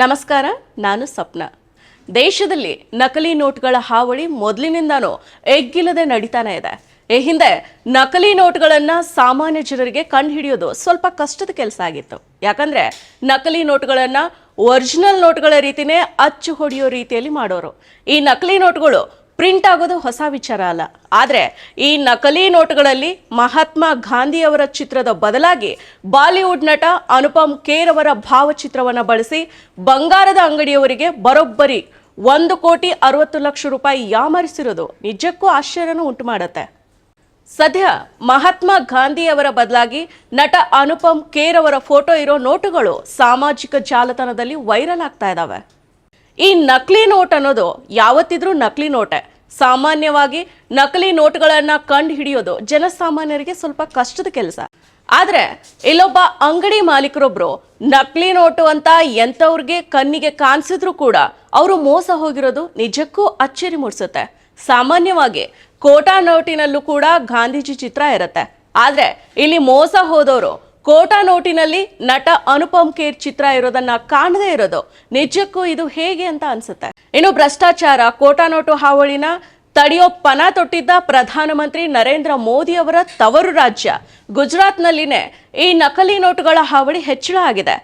ನಮಸ್ಕಾರ, ನಾನು ಸ್ವಪ್ನ. ದೇಶದಲ್ಲಿ ನಕಲಿ ನೋಟ್ಗಳ ಹಾವಳಿ ಮೊದಲಿನಿಂದಾನೂ ಎಗ್ಗಿಲ್ಲದೆ ನಡೀತಾನೆ ಇದೆ. ಈ ಹಿಂದೆ ನಕಲಿ ನೋಟುಗಳನ್ನು ಸಾಮಾನ್ಯ ಜನರಿಗೆ ಕಂಡುಹಿಡಿಯೋದು ಸ್ವಲ್ಪ ಕಷ್ಟದ ಕೆಲಸ ಆಗಿತ್ತು. ಯಾಕಂದ್ರೆ ನಕಲಿ ನೋಟುಗಳನ್ನು ಒರಿಜಿನಲ್ ನೋಟ್ಗಳ ರೀತಿನೇ ಅಚ್ಚು ಹೊಡೆಯೋ ರೀತಿಯಲ್ಲಿ ಮಾಡೋರು. ಈ ನಕಲಿ ನೋಟ್ಗಳು ಪ್ರಿಂಟ್ ಆಗೋದು ಹೊಸ ವಿಚಾರ ಅಲ್ಲ. ಆದರೆ ಈ ನಕಲಿ ನೋಟುಗಳಲ್ಲಿ ಮಹಾತ್ಮ ಗಾಂಧಿಯವರ ಚಿತ್ರದ ಬದಲಾಗಿ ಬಾಲಿವುಡ್ ನಟ ಅನುಪಮ್ ಖೇರ್ ಅವರ ಭಾವಚಿತ್ರವನ್ನು ಬಳಸಿ ಬಂಗಾರದ ಅಂಗಡಿಯವರಿಗೆ ಬರೋಬ್ಬರಿ ಒಂದು ಕೋಟಿ ಅರವತ್ತು ಲಕ್ಷ ರೂಪಾಯಿ ಯಾಮರಿಸಿರೋದು ನಿಜಕ್ಕೂ ಆಶ್ಚರ್ಯನೂ ಉಂಟು ಮಾಡುತ್ತೆ. ಸದ್ಯ ಮಹಾತ್ಮ ಗಾಂಧಿಯವರ ಬದಲಾಗಿ ನಟ ಅನುಪಮ್ ಖೇರ್ ಅವರ ಫೋಟೋ ಇರೋ ನೋಟುಗಳು ಸಾಮಾಜಿಕ ಜಾಲತಾಣದಲ್ಲಿ ವೈರಲ್ ಆಗ್ತಾ ಇದ್ದಾವೆ ಈ ನಕಲಿ ನೋಟ್ ಅನ್ನೋದು ಯಾವತ್ತಿದ್ರೂ ನಕಲಿ ನೋಟೆ. ಸಾಮಾನ್ಯವಾಗಿ ನಕಲಿ ನೋಟ್ಗಳನ್ನ ಕಂಡು ಹಿಡಿಯೋದು ಜನಸಾಮಾನ್ಯರಿಗೆ ಸ್ವಲ್ಪ ಕಷ್ಟದ ಕೆಲಸ. ಆದರೆ ಇಲ್ಲೊಬ್ಬ ಅಂಗಡಿ ಮಾಲೀಕರೊಬ್ರು ನಕಲಿ ನೋಟು ಅಂತ ಎಂಥವ್ರಿಗೆ ಕಣ್ಣಿಗೆ ಕಾಣಿಸಿದ್ರು ಕೂಡ ಅವರು ಮೋಸ ಹೋಗಿರೋದು ನಿಜಕ್ಕೂ ಅಚ್ಚರಿ ಮೂಡಿಸುತ್ತೆ. ಸಾಮಾನ್ಯವಾಗಿ ಕೋಟಾ ನೋಟಿನಲ್ಲೂ ಕೂಡ ಗಾಂಧೀಜಿ ಚಿತ್ರ ಇರುತ್ತೆ. ಆದರೆ ಇಲ್ಲಿ ಮೋಸ ಹೋದವರು ಕೋಟಾ ನೋಟಿನಲ್ಲಿ ನಟ ಅನುಪಮ್ ಖೇರ್ ಚಿತ್ರ ಇರೋದನ್ನ ಕಾಣದೇ ಇರೋದು. ನಿಜಕ್ಕೂ ಇದು ಹೇಗೆ ಅಂತ ಅನ್ಸುತ್ತೆ. ಇನ್ನು ಭ್ರಷ್ಟಾಚಾರ, ಕೋಟಾ ನೋಟು ಹಾವಳಿನ ತಡೆಯೋ ಪನ ತೊಟ್ಟಿದ್ದ ಪ್ರಧಾನಮಂತ್ರಿ ನರೇಂದ್ರ ಮೋದಿ ಅವರ ತವರು ರಾಜ್ಯ. ಗುಜರಾತ್ನಲ್ಲಿನೇ ಈ ನಕಲಿ ನೋಟುಗಳ ಹಾವಳಿ ಹೆಚ್ಚಳ ಆಗಿದೆ.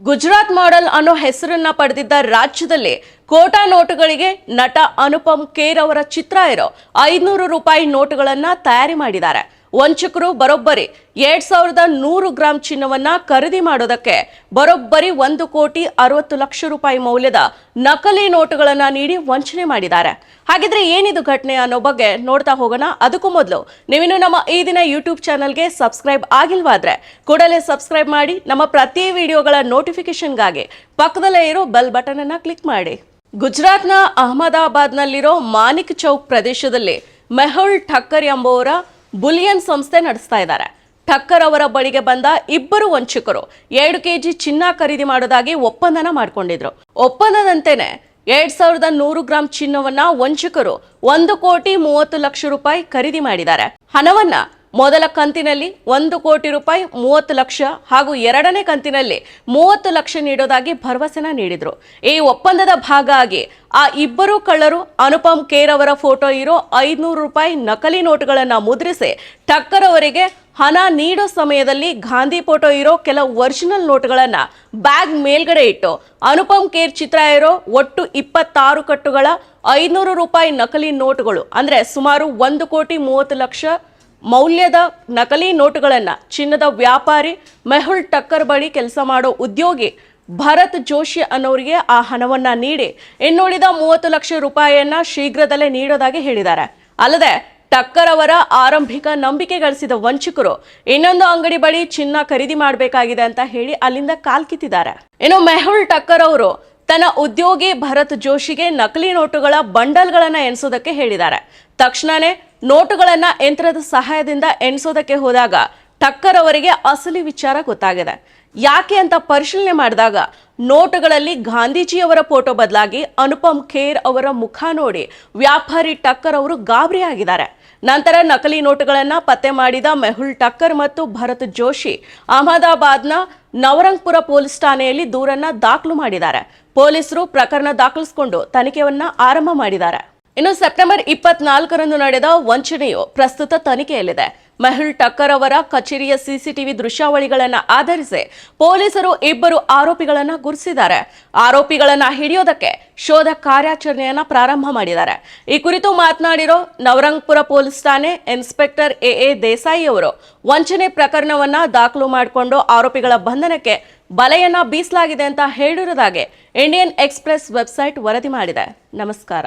ಗುಜರಾತ್ ಮಾಡೆಲ್ ಅನ್ನೋ ಹೆಸರನ್ನ ಪಡೆದಿದ್ದ ರಾಜ್ಯದಲ್ಲಿ ಕೋಟಾ ನೋಟುಗಳಿಗೆ ನಟ ಅನುಪಮ್ ಖೇರ್ ಅವರ ಚಿತ್ರ ಇರೋ ಐದುನೂರು ರೂಪಾಯಿ ನೋಟುಗಳನ್ನ ತಯಾರಿ ಮಾಡಿದ್ದಾರೆ. ವಂಚಕರು ಬರೋಬ್ಬರಿ. ಎರಡ್ ಸಾವಿರದ ನೂರು ಗ್ರಾಂ ಚಿನ್ನವನ್ನ ಖರೀದಿ ಮಾಡೋದಕ್ಕೆ ಬರೋಬ್ಬರಿ ಒಂದು ಕೋಟಿ ಅರವತ್ತು ಲಕ್ಷ ರೂಪಾಯಿ ಮೌಲ್ಯದ ನಕಲಿ ನೋಟುಗಳನ್ನ ನೀಡಿ ವಂಚನೆ ಮಾಡಿದ್ದಾರೆ. ಹಾಗಿದ್ರೆ ಏನಿದು ಘಟನೆ ಅನ್ನೋ ಬಗ್ಗೆ ನೋಡ್ತಾ ಹೋಗೋಣ. ಅದಕ್ಕೂ ಮೊದಲು ನೀವಿನ್ನು ನಮ್ಮ ಈ ದಿನ ಯೂಟ್ಯೂಬ್ ಚಾನಲ್ಗೆ ಸಬ್ಸ್ಕ್ರೈಬ್ ಆಗಿಲ್ವಾದ್ರೆ ಕೂಡಲೇ ಸಬ್ಸ್ಕ್ರೈಬ್ ಮಾಡಿ ನಮ್ಮ ಪ್ರತಿ ವಿಡಿಯೋಗಳ ನೋಟಿಫಿಕೇಶನ್ಗಾಗಿ ಪಕ್ಕದಲ್ಲೇ ಇರೋ ಬೆಲ್ ಬಟನ್ ಅನ್ನ ಕ್ಲಿಕ್ ಮಾಡಿ. ಗುಜರಾತ್ನ ಅಹಮದಾಬಾದ್ನಲ್ಲಿರೋ ಮಾನಿಕ್ ಚೌಕ್ ಪ್ರದೇಶದಲ್ಲಿ ಮೆಹುಲ್ ಠಕ್ಕರ್ ಎಂಬುವರ ಬುಲಿಯನ್ ಸಂಸ್ಥೆ ನಡೆಸ್ತಾ ಇದ್ದಾರೆ. ಠಕ್ಕರ್ ಅವರ ಬಳಿಗೆ ಬಂದ ಇಬ್ಬರು ವಂಚಕರು ಎರಡು ಕೆಜಿ ಚಿನ್ನ ಖರೀದಿ ಮಾಡೋದಾಗಿ ಒಪ್ಪಂದನ ಮಾಡಿಕೊಂಡಿದ್ರು. ಒಪ್ಪಂದದಂತೆನೆ ಎರಡ್ ಸಾವಿರದ ನೂರು ಗ್ರಾಂ ಚಿನ್ನವನ್ನ ವಂಚಕರು ಒಂದು ಕೋಟಿ ಮೂವತ್ತು ಲಕ್ಷ ರೂಪಾಯಿ ಖರೀದಿ ಮಾಡಿದ್ದಾರೆ. ಹಣವನ್ನ ಮೊದಲ ಕಂತಿನಲ್ಲಿ ಒಂದು ಕೋಟಿ ರೂಪಾಯಿ ಮೂವತ್ತು ಲಕ್ಷ ಹಾಗೂ ಎರಡನೇ ಕಂತಿನಲ್ಲಿ ಮೂವತ್ತು ಲಕ್ಷ ನೀಡೋದಾಗಿ ಭರವಸೆನ ನೀಡಿದ್ರು. ಈ ಒಪ್ಪಂದದ ಭಾಗ ಆಗಿ ಆ ಇಬ್ಬರು ಕಳ್ಳರು ಅನುಪಮ್ ಖೇರ್ ಅವರ ಫೋಟೋ ಇರೋ ಐದುನೂರು ರೂಪಾಯಿ ನಕಲಿ ನೋಟುಗಳನ್ನು ಮುದ್ರಿಸಿ ಟಕ್ಕರ್ ಅವರಿಗೆ ಹಣ ನೀಡೋ ಸಮಯದಲ್ಲಿ ಗಾಂಧಿ ಫೋಟೋ ಇರೋ ಕೆಲವು ಒರಿಜಿನಲ್ ನೋಟುಗಳನ್ನು ಬ್ಯಾಗ್ ಮೇಲ್ಗಡೆ ಇಟ್ಟು ಅನುಪಮ್ ಖೇರ್ ಚಿತ್ರ ಇರೋ ಒಟ್ಟು ಇಪ್ಪತ್ತಾರು ಕಟ್ಟುಗಳ ಐನೂರು ರೂಪಾಯಿ ನಕಲಿ ನೋಟುಗಳು, ಅಂದರೆ ಸುಮಾರು ಒಂದು ಕೋಟಿ ಮೂವತ್ತು ಲಕ್ಷ ಮೌಲ್ಯದ ನಕಲಿ ನೋಟುಗಳನ್ನು ಚಿನ್ನದ ವ್ಯಾಪಾರಿ ಮೆಹುಲ್ ಟಕ್ಕರ್ ಬಳಿ ಕೆಲಸ ಮಾಡೋ ಉದ್ಯೋಗಿ ಭರತ್ ಜೋಶಿ ಅನ್ನೋರಿಗೆ ಆ ಹಣವನ್ನ ನೀಡಿ ಇನ್ನುಳಿದ ಮೂವತ್ತು ಲಕ್ಷ ರೂಪಾಯಿಯನ್ನ ಶೀಘ್ರದಲ್ಲೇ ನೀಡೋದಾಗಿ ಹೇಳಿದ್ದಾರೆ. ಅಲ್ಲದೆ ಟಕ್ಕರ್ ಅವರ ಆರಂಭಿಕ ನಂಬಿಕೆ ಗಳಿಸಿದ ವಂಚಕರು ಇನ್ನೊಂದು ಅಂಗಡಿ ಬಳಿ ಚಿನ್ನ ಖರೀದಿ ಮಾಡಬೇಕಾಗಿದೆ ಅಂತ ಹೇಳಿ ಅಲ್ಲಿಂದ ಕಾಲ್ಕಿತ್ತಿದ್ದಾರೆ ಇನ್ನು ಮೆಹುಲ್ ಟಕ್ಕರ್ ಅವರು ತನ್ನ ಉದ್ಯೋಗಿ ಭರತ್ ಜೋಶಿಗೆ ನಕಲಿ ನೋಟುಗಳ ಬಂಡಲ್ಗಳನ್ನು ಎಣಿಸೋದಕ್ಕೆ ಹೇಳಿದ್ದಾರೆ. ತಕ್ಷಣನೇ ನೋಟುಗಳನ್ನ ಯಂತ್ರದ ಸಹಾಯದಿಂದ ಎಣಿಸೋದಕ್ಕೆ ಹೋದಾಗ ಟಕ್ಕರ್ ಅವರಿಗೆ ಅಸಲಿ ವಿಚಾರ ಗೊತ್ತಾಗಿದೆ. ಯಾಕೆ ಅಂತ ಪರಿಶೀಲನೆ ಮಾಡಿದಾಗ ನೋಟುಗಳಲ್ಲಿ ಗಾಂಧೀಜಿಯವರ ಫೋಟೋ ಬದಲಾಗಿ ಅನುಪಮ್ ಖೇರ್ ಅವರ ಮುಖ ನೋಡಿ ವ್ಯಾಪಾರಿ ಟಕ್ಕರ್ ಅವರು ಗಾಬರಿಯಾಗಿದ್ದಾರೆ. ನಂತರ ನಕಲಿ ನೋಟುಗಳನ್ನು ಪತ್ತೆ ಮಾಡಿದ ಮೆಹುಲ್ ಟಕ್ಕರ್ ಮತ್ತು ಭರತ್ ಜೋಶಿ ಅಹಮದಾಬಾದ್ನ ನವರಂಗ್ಪುರ ಪೊಲೀಸ್ ಠಾಣೆಯಲ್ಲಿ ದೂರನ್ನ ದಾಖಲು ಮಾಡಿದ್ದಾರೆ. ಪೊಲೀಸರು ಪ್ರಕರಣ ದಾಖಲಿಸಿಕೊಂಡು ತನಿಖೆಯನ್ನ ಆರಂಭ ಮಾಡಿದ್ದಾರೆ. ಇನ್ನು ಸೆಪ್ಟೆಂಬರ್ ಇಪ್ಪತ್ನಾಲ್ಕರಂದು ನಡೆದ ವಂಚನೆಯು ಪ್ರಸ್ತುತ ತನಿಖೆಯಲ್ಲಿದೆ. ಮೆಹುಲ್ ಟಕ್ಕರ್ ಅವರ ಕಚೇರಿಯ ಸಿಸಿಟಿವಿ ದೃಶ್ಯಾವಳಿಗಳನ್ನು ಆಧರಿಸಿ ಪೊಲೀಸರು ಇಬ್ಬರು ಆರೋಪಿಗಳನ್ನ ಗುರುತಿಸಿದ್ದಾರೆ. ಆರೋಪಿಗಳನ್ನ ಹಿಡಿಯೋದಕ್ಕೆ ಶೋಧ ಕಾರ್ಯಾಚರಣೆಯನ್ನ ಪ್ರಾರಂಭ ಮಾಡಿದ್ದಾರೆ. ಈ ಕುರಿತು ಮಾತನಾಡಿರೋ ನವರಂಗ್ಪುರ ಪೊಲೀಸ್ ಠಾಣೆ ಇನ್ಸ್ಪೆಕ್ಟರ್ ಎ ಎ ದೇಸಾಯಿ ಅವರು, ವಂಚನೆ ಪ್ರಕರಣವನ್ನ ದಾಖಲು ಮಾಡಿಕೊಂಡು ಆರೋಪಿಗಳ ಬಂಧನಕ್ಕೆ ಬಲೆಯನ್ನ ಬೀಸಲಾಗಿದೆ ಅಂತ ಹೇಳಿರುವುದಾಗಿ ಇಂಡಿಯನ್ ಎಕ್ಸ್ಪ್ರೆಸ್ ವೆಬ್ಸೈಟ್ ವರದಿ ಮಾಡಿದೆ. ನಮಸ್ಕಾರ.